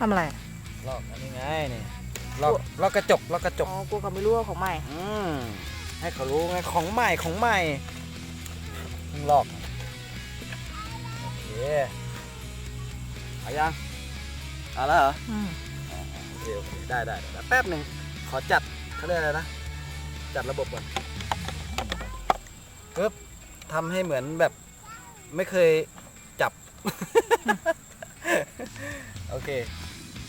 ลอกลอกทำอะไร ลอกอันนี้ไงนี่ลอกลอกกระจกลอกกระจก อ๋อกูก็ไม่รู้ว่าของใหม่ อืมให้เขารู้ไงของใหม่ของใหม่เพิ่งลอกโอเคเอายังเอาแล้วเหรออืมโอเคโอเคได้ได้ได้แป๊บหนึ่งขอจัดเขาเรียกอะไรนะ จัดระบบก่อนปึ๊บทำให้เหมือนแบบไม่เคยจับ โอเค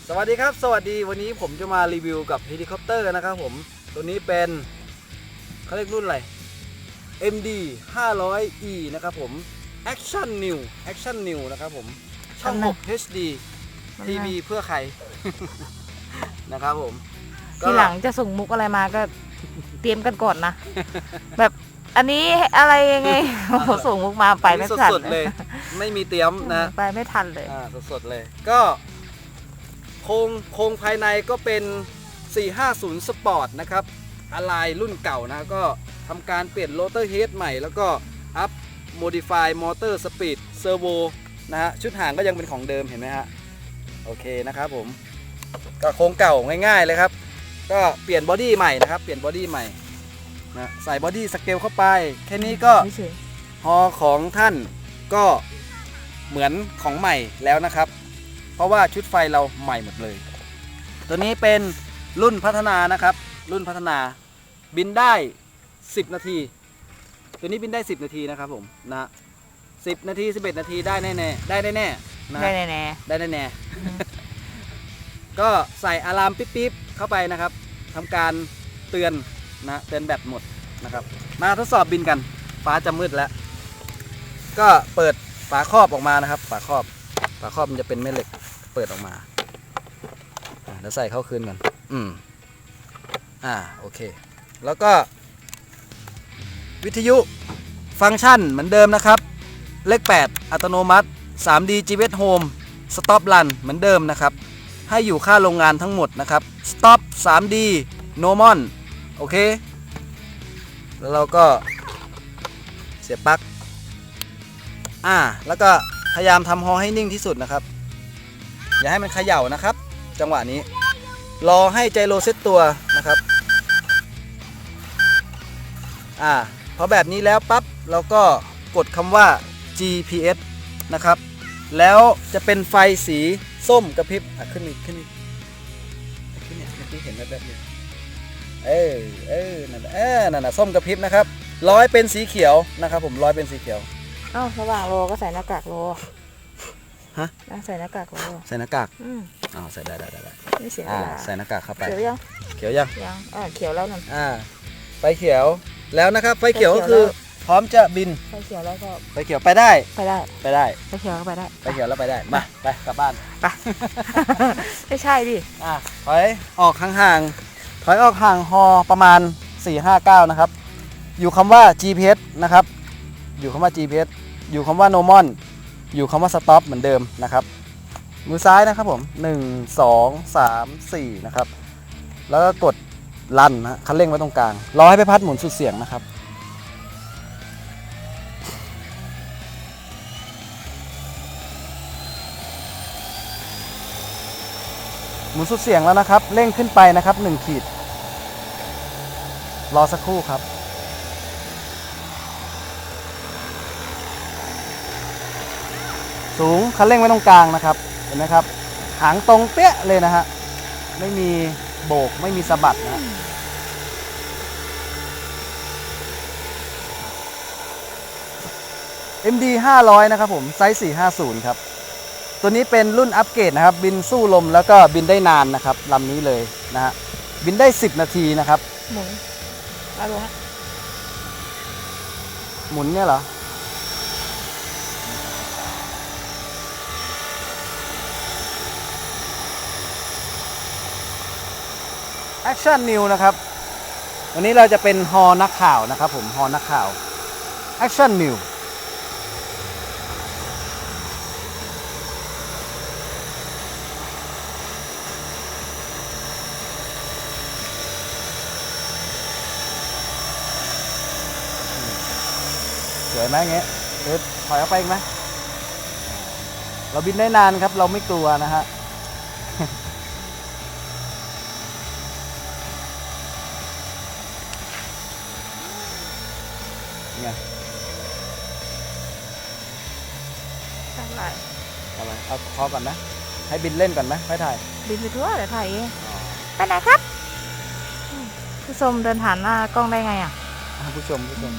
สวัสดีครับ สวัสดีวันนี้ผมจะมารีวิวกับเฮลิคอปเตอร์นะครับผม ตัวนี้เป็นเขาเรียกรุ่นอะไร MD 500E นะครับผม Action New Action New นะครับผม ช่อง 6 HD ทีวีเพื่อใคร นะครับผมก็ทีหลังจะส่งมุกอะไรมาก็เตรียมกันก่อนนะ แบบอันนี้อะไรยังไงโอ้โหส่งมุกมาไปไม่ทันสดๆเลย ไม่มีเตรียมนะ ไปไม่ทันเลย อ่า สดๆเลย ก็ โครงโครงภายในก็เป็น 450 Sport นะครับอะไรรุ่นเก่านะก็ทำการเปลี่ยนโรเตอร์เฮดใหม่ แล้วก็อัพ Modify Motor Speed Servo นะฮะชุดหางก็ยังเป็นของเดิมเห็นไหมฮะโอเคนะครับผมก็โครงเก่าง่ายๆเลยครับ ก็เปลี่ยนบอดี้ใหม่นะครับ เปลี่ยนบอดี้ใหม่นะใส่บอดี้สเกลเข้าไป แค่นี้ก็ไม่เฉยฮอของท่านก็เหมือนของใหม่แล้วนะครับเพ ราะว่าชุดไฟเราใหม่หมดเลย ตัวนี้เป็นรุ่นพัฒนานะครับ รุ่นพัฒนาบินได้ 10 นาที ตัวนี้บินได้ 10 นาทีนะครับผมนะ10นาที 11 นาทีได้แน่ ๆ ได้แน่ๆนะได้แน่ ได้แน่ๆก็ใส่อะลามปิ๊บๆเข้าไปนะครับทำการเตือนนะเตือนแบตหมดนะครับมาทดสอบบินกัน ฟ้าจะมืดแล้ว ก็เปิดฝาครอบออกมานะครับ ฝาครอบ ฝาครอบมันจะเป็นแม่เหล็ก เปิดออกมาอะเดี๋ยวใส่เข้าคืนก่อน อืม อ่า โอเค แล้วก็ วิทยุฟังก์ชันเหมือนเดิมนะครับ เลข 8 อัตโนมัติ 3D GPS Home Stop Run เหมือนเดิมนะครับ ให้อยู่ค่าโรงงานทั้งหมดนะครับ Stop 3D Normal โอเค แล้วเราก็เสียบปลั๊ก อ่า แล้วก็พยายามทำฮอให้นิ่งที่สุดนะครับ อย่าให้มันเขย่านะครับ จังหวะนี้ รอให้ไจโรเซตตัวนะครับอ่าพอแบบนี้แล้วปั๊บเราก็กดคำว่า GPS นะครับ แล้วจะเป็นไฟสีส้มกระพริบอะขึ้นอีกขึ้นอีกขึ้นเนี่ยเมื่อกี้เห็นแบบแบบนี้เออเออนั่นเออนั่นน่ะส้มกระพริบนะครับร้อยเป็นสีเขียวนะครับ ผมร้อยเป็นสีเขียวอ้าวระหว่างรอก็ใส่หน้ากากรอ ฮะ อ่ใส่หน้ากากรอใส่หน้ากากอืมอ๋อใส่ได้ได้ได้ได้ไม่เสียเวอ่าลาใส่หน้ากากเข้าไป เขียวยังเขียวยัง ยังอ่าเขียวแล้วนั่น อ่า ไฟเขียว แล้วนะครับ ไฟเขียวไฟก็เขียว คือแล้วพร้อมจะบิน ไฟเขียวแล้วก็ไฟเขียวไปได้ ไปได้ไปได้ ไฟเขียวก็ไปได้ไฟเขียวแล้วไปได้ มา ไปกลับบ้านไปไม่ใช่ดิอะถอยออกห่างๆถอยออกห่างฮอประมาณ 4-5-9 นะครับ อยู่คำว่า GPS นะครับ อยู่คำว่า GPS อยู่คำว่า normal อยู่คำว่า stop เหมือนเดิมนะครับมือซ้ายนะครับผม 1 2 3 4 นะครับ แล้วก็กดลันนะคันเร่งไว้ตรงกลางรอให้ใบพัดหมุนสุดเสียงนะครับ หมุนสุดเสียงแล้วนะครับ เร่งขึ้นไปนะครับ 1 ขีด รอสักครู่ครับ สูงคันเร่งไว้ตรงกลางนะครับ เห็นไหมครับ หางตรงเปี้ยเลยนะฮะ ไม่มีโบกไม่มีสะบัดนะ MD 500นะครับผม ไซส์450ครับ ตัวนี้เป็นรุ่นอัปเกรดนะครับ บินสู้ลมแล้วก็บินได้นานนะครับลำนี้เลยนะฮะ บินได้10นาทีนะครับ หมุนเอาดูฮะหมุนเนี่ยเหรอ Action New นะครับวันนี้เราจะเป็นฮอนักข่าวนะครับผมฮอนักข่าว Action New สวยไหมเงี้ยเดี๋ยวถอยออกไปอีกไหมเราบินได้นานครับ เราไม่กลัวนะฮะ ไง อะไร เอาไปเอาพอก่อนนะ ให้บินเล่นก่อนไหมค่อยถ่ายบินไปทั่วเดี๋ยวถ่ายเองไปไหนครับอืมพี่สมเดินผ่านหน้ากล้องได้ไงอะ อะผู้ชมผู้ชม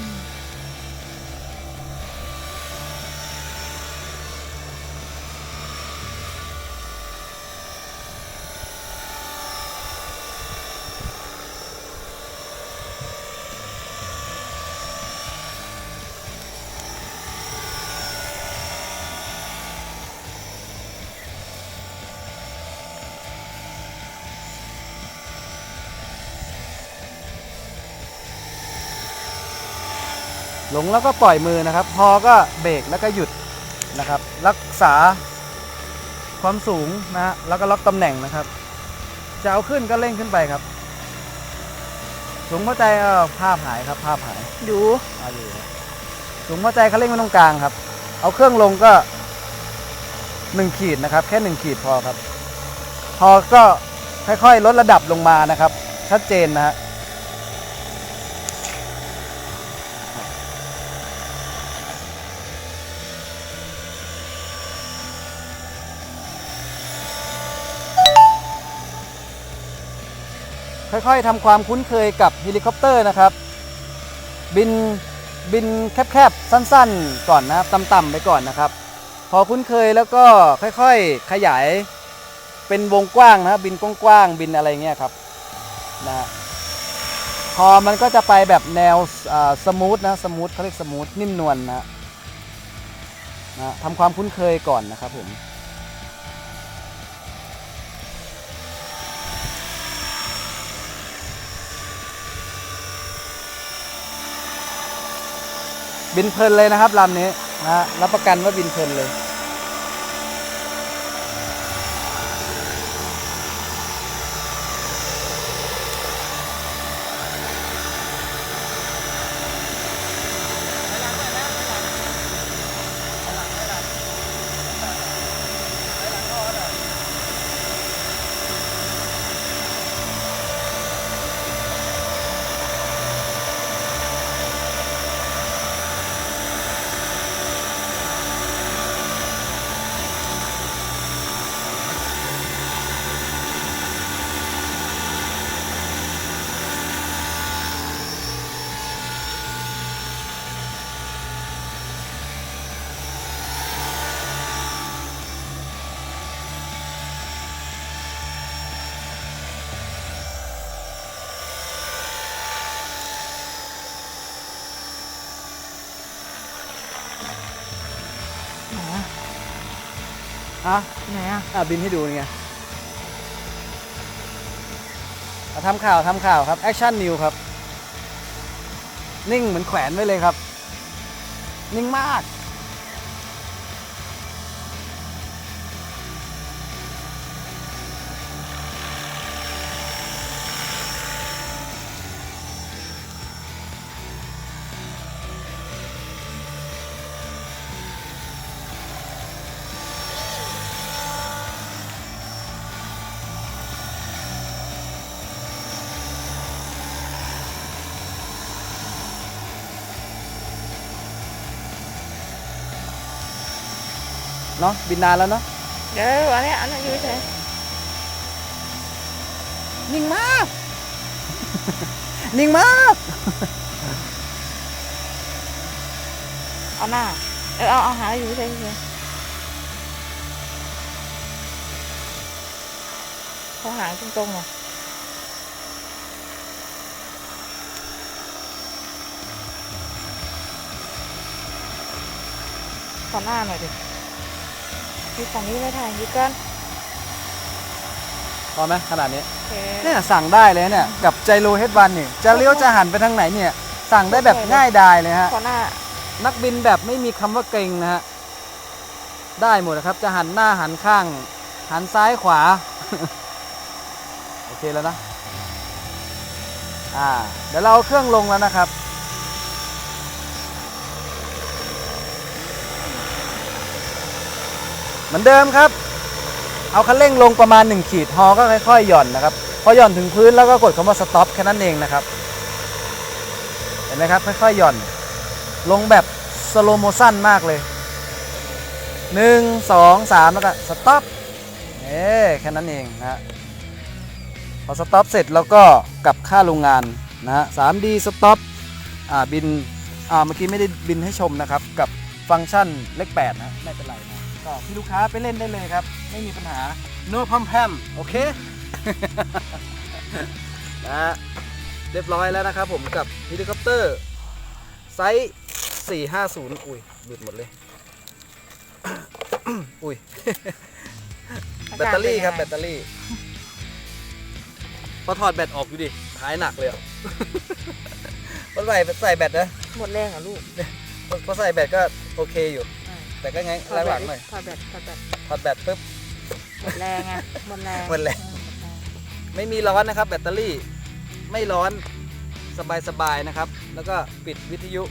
หลงแล้วก็ปล่อยมือนะครับ พอก็เบรกแล้วก็หยุดนะครับ รักษาความสูงนะฮะแล้วก็ล็อกตำแหน่งนะครับ จะเอาขึ้นก็เร่งขึ้นไปครับ สูงเข้าใจเออภาพหายครับ ภาพหายดูอาอยู่นะสูงเข้าใจเขาเร่งไว้ตรงกลางครับ เอาเครื่องลงก็หนึ่งขีดนะครับ แค่หนึ่งขีดพอครับ พอก็ค่อยๆลดระดับลงมานะครับ ชัดเจนนะฮะ ค่อยๆทำความคุ้นเคยกับเฮลิคอปเตอร์นะครับ บินบินแคบๆ สั้นๆ ก่อนนะครับต่ำๆไปก่อนนะครับ พอคุ้นเคยแล้วก็ค่อยๆขยายเป็นวงกว้างนะครับบินกว้างๆบินอะไรเงี้ยครับนะฮะพอมันก็จะไปแบบแนวสมูทนะสมูทเขาเรียกสมูทนิ่มนวลนะนะทำความคุ้นเคยก่อนนะครับผม บินเพลินเลยนะครับลำนี้นะรับประกันว่าบินเพลินเลย อะไหนอะอะบินให้ดูนี่ไงอะทำข่าวทำข่าวครับแอคชั่นนิวครับ นิ่งเหมือนแขวนไว้เลยครับ นิ่งมาก เนาะบินนานแล้วเนาะเดี๋ยวอันนี้อันนี้อยู่เฉยนิ่งมาก นิ่งมากเอาหน้าเออเอาเอาหาอยู่เฉยเฉยข้างหลังตรงๆเหรอขอหน้าหน่อยดิ ยึดฝั่งนี้ไม่ถ่ายยึดกันพอไหมขนาดนี้โอเคเนี่ยสั่งได้เลยเนี่ยกับไจโรเฮดวันเนี่ยจะเลี้ยวจะหันไปทางไหนเนี่ย สั่งได้แบบง่ายดายเลยฮะ ขอหน้า นักบินแบบไม่มีคำว่าเกรงนะฮะ ได้หมดนะครับ จะหันหน้าหันข้าง หันซ้ายขวา โอเคแล้วนะ อ่า เดี๋ยวเราเอาเครื่องลงแล้วนะครับ มือนเดิมครับ เอาคันเร่งลงประมาณ 1 ขีดฮอก็ค่อยๆหย่อนนะครับ พอหย่อนถึงพื้นแล้วก็กดคำว่าสต็อปแค่นั้นเองนะครับ เห็นไหมครับ ค่อยๆหย่อน ลงแบบสโลโมชั่นมากเลย 1 2 3 แล้วก็สต็อปเอ๊แค่นั้นเองนะฮะพอสต็อปเสร็จแล้วก็กลับค่าโรงงานนะฮะ 3D สต็อปอ่าบินอ่าเมื่อกี้ไม่ได้บินให้ชมนะครับ กับฟังก์ชันเลข8นะ ไม่เป็นไรนะ ก็พี่ลูกค้าไปเล่นได้เลยครับ ไม่มีปัญหา no p พ m แพมโอเคนะฮะเรียบร้อยแล้วนะครับผมกับเฮลิคอปเตอร์ไซส์450 อุ้ยหลุดหมดเลย อุ้ย แบตเตอรี่ครับแบตเตอรี่ พอถอดแบตออกดูดิท้ายหนักเลยอะพอใส่ใส่แบตนะ หมดแรงเหรอลูกพอพอใส่แบตก็โอเคอยู่ แต่ก็ไงหลังๆหน่อยถอดแบตถอดแบตถอดแบตปุ๊บหมดแรงไงหมดแรงหมดแรงไม่มีร้อนนะครับ แบตเตอรี่ไม่ร้อนสบายๆนะครับ แล้วก็ปิดวิทยุ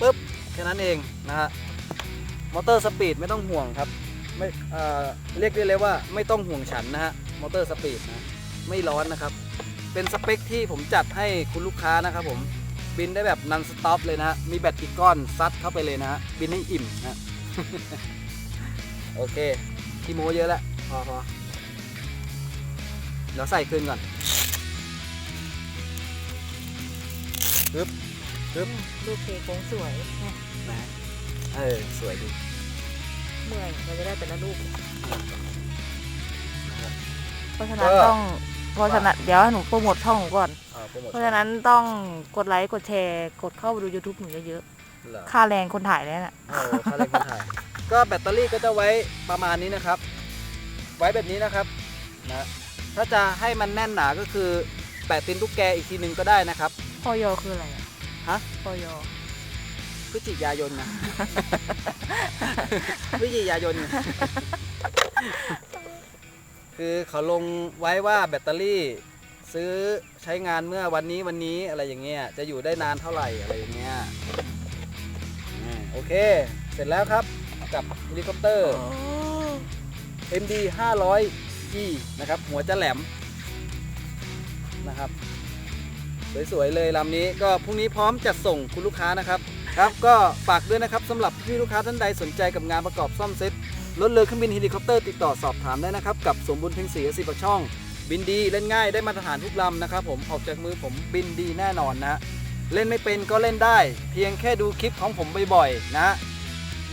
ปุ๊บแค่นั้นเองนะฮะมอเตอร์สปีดไม่ต้องห่วงครับไม่เอ่อเรียกได้เลยว่าไม่ต้องห่วงฉันนะฮะมอเตอร์สปีดนะไม่ร้อนนะครับ เป็นสเปคที่ผมจัดให้คุณลูกค้านะครับผมบินได้แบบนันสต็อปเลยนะฮะมีแบตอีกก้อนซัดเข้าไปเลยนะฮะบินให้อิ่มนะฮะ โอเคที่โมเยอะแล้วพอพอเดี๋ยวใส่คืนก่อนปึ๊บปึ๊บลูกเคโค้งสวยเนี่ยนะเออ สวยดีเมื่อยเราจะได้แต่ละลูกนะครับเพราะฉะนั้นก็ต้องเพราะฉะนั้นเดี๋ยวให้หนูโปรโมทช่องหนูก่อน อ่าโปรโมทเพราะฉะนั้นต้องกดไลค์กดแชร์ กดเข้าไปดู YouTube หนูเยอะ เหรอๆค่าแรงคนถ่ายเนี่ยน่ะโอ้ค่าเล่นคนถ่าย ก็แบตเตอรี่ก็จะไว้ประมาณนี้นะครับ ไว้แบบนี้นะครับนะถ้าจะให้มันแน่นหนาก็คือแปะตินตุ๊กแกอีกทีหนึ่งก็ได้นะครับ พอยอคืออะไรอะฮะ พอยอพฤศจิกายนนะ พฤศจิกายนนะคือเขาลงไว้ว่าแบตเตอรี่ ซื้อใช้งานเมื่อวันนี้วันนี้อะไรอย่างเงี้ยจะอยู่ได้นานเท่าไหร่อะไรอย่างเงี้ยอืมโอ เค เสร็จแล้วครับกับเฮลิคอปเตอร์ MD 500 E นะครับ หัวจะแหลมนะครับ สวย ๆ เลยลำนี้ก็พรุ่งนี้พร้อมจัดส่งคุณลูกค้านะครับ ครับก็ฝากด้วยนะครับสำหรับพี่ลูกค้าท่านใดสนใจกับงานประกอบซ่อมเซ็ตรถเรือเครื่องบินเฮลิคอปเตอร์ติดต่อสอบถามได้นะครับ กับสมบูรณ์เพ็งศรีสิบช่อง บินดีเล่นง่ายได้มาตรฐานทุกลำนะครับผมออกจากมือผมบินดีแน่นอนนะ เล่นไม่เป็นก็เล่นได้ เพียงแค่ดูคลิปของผมบ่อยๆนะ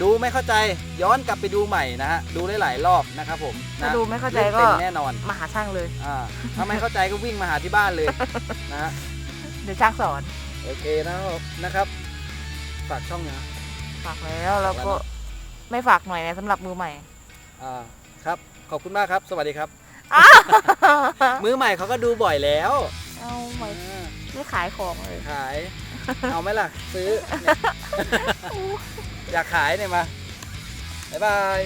ดูไม่เข้าใจย้อนกลับไปดูใหม่นะฮะดูได้หลายรอบนะครับผมถ้านะดูไม่เข้าใจล่นก็เป็นแน่นอน มาหาช่างเลย อ่าถ้าไม่เข้าใจก็วิ่งมาหาที่บ้านเลยนะฮะเดี๋ยวช่างสอนโอเคนะครับนะครับฝากช่องนะฝากแล้วแล้วก็ฝากแล้วเนอะไม่ฝากหน่อยนะสำหรับมือใหม่อ่าครับ ขอบคุณมากครับ สวัสดีครับ มือใหม่เขาก็ดูบ่อยแล้ว เอาใหม่อ่า ไม่ขายของเลย ขาย เอาไหมล่ะ ซื้อเนี่ยอยากขายเนี่ยมา บ๊ายบาย